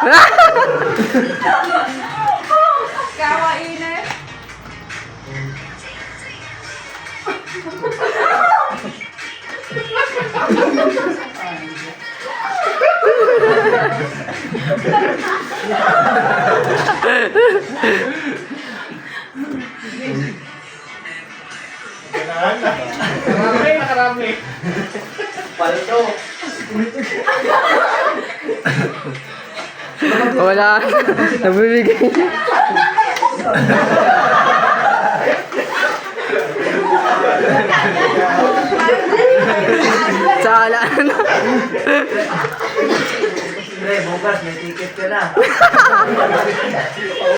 Kawain Nakarami, nakarami. Paldo. Wala. Nabibigay. Sala na. Pre, bukas may ticket ka na.